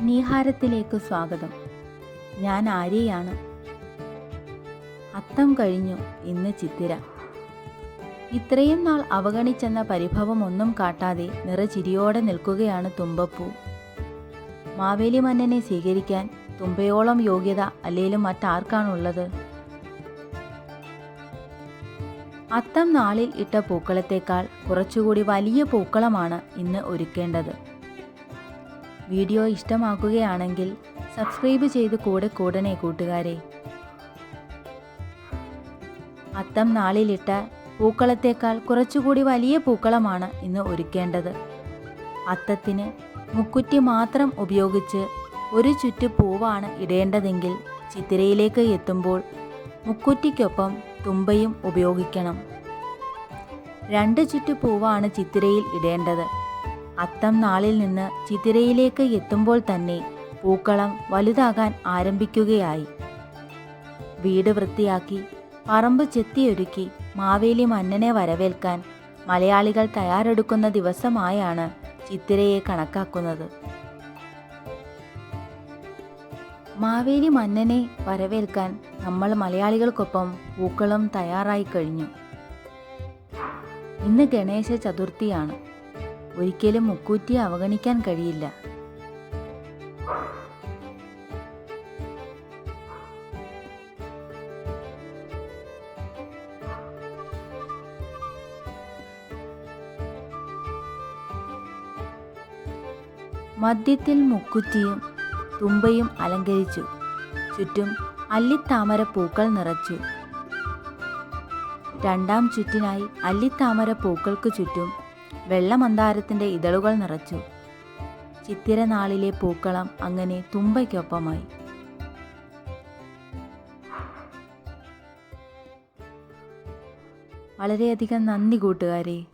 നീഹാരത്തിലേക്ക് സ്വാഗതം. ഞാൻ ആര്യയാണ്. അത്തം കഴിഞ്ഞു ഇന്ന് ചിത്തിര. ഇത്രയും നാൾ അവഗണിച്ചെന്ന പരിഭവം ഒന്നും കാട്ടാതെ നിറചിരിയോടെ നിൽക്കുകയാണ് തുമ്പപ്പൂ. മാവേലി മന്നനെ സ്വീകരിക്കാൻ തുമ്പയോളം യോഗ്യത അല്ലേലും മറ്റാർക്കാണുള്ളത്? അത്തം നാളിൽ ഇട്ട പൂക്കളത്തേക്കാൾ കുറച്ചുകൂടി വലിയ പൂക്കളമാണ് ഇന്ന് ഒരുക്കേണ്ടത്. വീഡിയോ ഇഷ്ടമാക്കുകയാണെങ്കിൽ സബ്സ്ക്രൈബ് ചെയ്ത് കൂടെ കൂടണേ കൂട്ടുകാരെ. അത്തം നാളിലിട്ട പൂക്കളത്തേക്കാൾ കുറച്ചുകൂടി വലിയ പൂക്കളമാണ് ഇന്ന് ഒരുക്കേണ്ടത്. അത്തത്തിന് മുക്കുറ്റി മാത്രം ഉപയോഗിച്ച് ഒരു ചുറ്റ് പൂവാണ് ഇടേണ്ടതെങ്കിൽ ചിത്തിരയിലേക്ക് എത്തുമ്പോൾ മുക്കുറ്റിക്കൊപ്പം തുമ്പയും ഉപയോഗിക്കണം. രണ്ട് ചുറ്റ് പൂവാണ് ചിത്തിരയിൽ ഇടേണ്ടത്. അത്തം നാളിൽ നിന്ന് ചിതിരയിലേക്ക് എത്തുമ്പോൾ തന്നെ പൂക്കളം വലുതാകാൻ ആരംഭിക്കുകയായി. വീട് വൃത്തിയാക്കി പറമ്പ് ചെത്തിയൊരുക്കി മാവേലി മന്നനെ വരവേൽക്കാൻ മലയാളികൾ തയ്യാറെടുക്കുന്ന ദിവസമായാണ് ചിത്തിരയെ കണക്കാക്കുന്നത്. മാവേലി മന്നനെ വരവേൽക്കാൻ നമ്മൾ മലയാളികൾക്കൊപ്പം പൂക്കളം തയ്യാറായി കഴിഞ്ഞു. ഇന്ന് ഗണേശ ചതുർത്ഥിയാണ്. ഒരിക്കലും മുക്കൂറ്റിയെ അവഗണിക്കാൻ കഴിയില്ല. മദ്യത്തിൽ മുക്കുറ്റിയും തുമ്പയും അലങ്കരിച്ചു. ചുറ്റും അല്ലിത്താമര പൂക്കൾ നിറച്ചു. രണ്ടാം ചുറ്റിനായി അല്ലിത്താമര പൂക്കൾക്ക് ചുറ്റും വെള്ളമന്ദാരത്തിന്റെ ഇതളുകൾ നിറച്ചു. ചിത്തിര നാളിലെ പൂക്കളം അങ്ങനെ തുമ്പയ്ക്കൊപ്പമായി. വളരെയധികം നന്ദി കൂട്ടുകാരെ.